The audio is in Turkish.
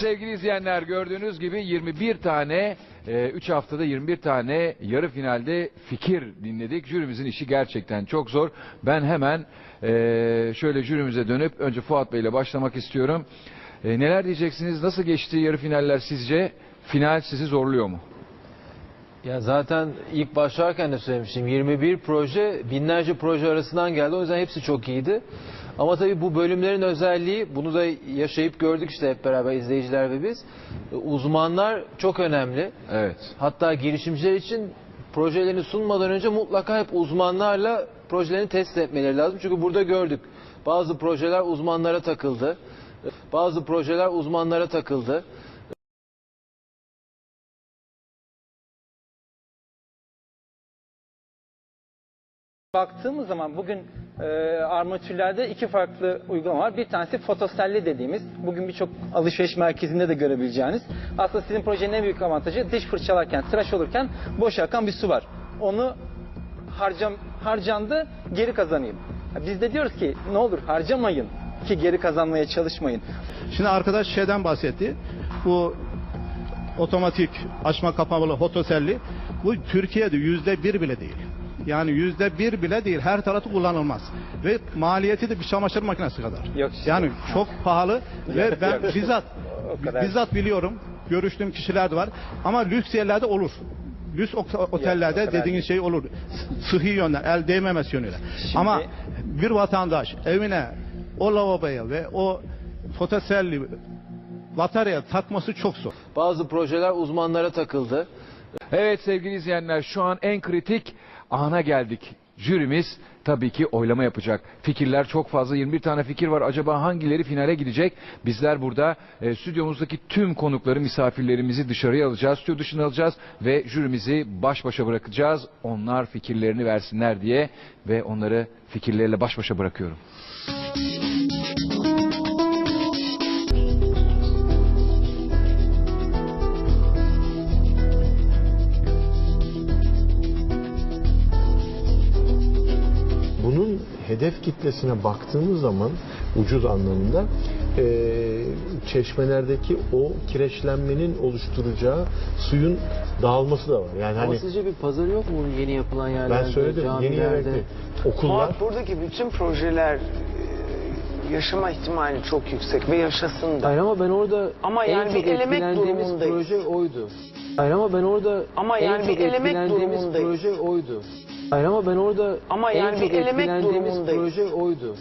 Sevgili izleyenler gördüğünüz gibi 21 tane 3 haftada 21 tane yarı finalde fikir dinledik. Jürimizin işi gerçekten çok zor. Ben hemen e, şöyle jürimize dönüp önce Fuat Bey ile başlamak istiyorum. E, neler diyeceksiniz? Nasıl geçti yarı finaller sizce? Final sizi zorluyor mu? Ya zaten ilk başlarken de söylemiştim 21 proje binlerce proje arasından geldi o yüzden hepsi çok iyiydi. Ama tabii bu bölümlerin özelliği bunu da yaşayıp gördük işte hep beraber izleyiciler ve biz. Uzmanlar çok önemli. Evet. Hatta girişimciler için projelerini sunmadan önce mutlaka hep uzmanlarla projelerini test etmeleri lazım. Çünkü burada gördük. Bazı projeler uzmanlara takıldı. Bazı projeler uzmanlara takıldı. Baktığımız zaman bugün e, armatürlerde iki farklı uygulama var. Bir tanesi fotoselli dediğimiz, bugün birçok alışveriş merkezinde de görebileceğiniz. Aslında sizin projenin en büyük avantajı diş fırçalarken, tıraş olurken boş akan bir su var. Onu harcam, harcandı, geri kazanayım. Biz de diyoruz ki ne olur harcamayın ki geri kazanmaya çalışmayın. Şimdi arkadaş şeyden bahsetti. Bu otomatik açma kapamalı fotoselli bu Türkiye'de yüzde bir bile değil. Yani yüzde bir bile değil. Her tarafı kullanılmaz. Ve maliyeti de bir çamaşır makinesi kadar. Yok. Yani çok pahalı ve ben bizzat bizzat biliyorum. Görüştüğüm kişiler de var. Ama lüks yerlerde olur. Lüks ot- otellerde kadar dediğiniz şey olur. Sıhhi yönden, el değmemesi yönüyle. Şimdi- Ama bir vatandaş evine o lavaboya ve o fotoselli bataryaya takması çok zor. Bazı projeler uzmanlara takıldı. Evet sevgili izleyenler şu an en kritik ana geldik. Jürimiz tabii ki oylama yapacak. Fikirler çok fazla 21 tane fikir var. Acaba hangileri finale gidecek? Bizler burada e, stüdyomuzdaki tüm konukları, misafirlerimizi dışarıya alacağız. Stüdyo dışına alacağız ve jürimizi baş başa bırakacağız. Onlar fikirlerini versinler diye ve onları fikirleriyle baş başa bırakıyorum. Hedef kitlesine baktığımız zaman ucuz anlamında eee, çeşmelerdeki o kireçlenmenin oluşturacağı suyun dağılması da var. Yani Ama hani sizce bir pazarı yok mu bunun yeni yapılan yerlerde, ben söyledim yeni camilerde? yerlerde okullar Fuat buradaki bütün projeler e, yaşama ihtimali çok yüksek ve yaşasın da. Hayır ama ben orada Ama en yani çok bir elemek etkilendiğimiz durumundayız. proje oydu. Hayır ama ben orada Ama en yani çok bir elemek etkilendiğimiz durumundayız. proje oydu. Hayır ama ben orada Ama en yani çok bir elemek etkilendiğimiz durumundayız. proje oydu.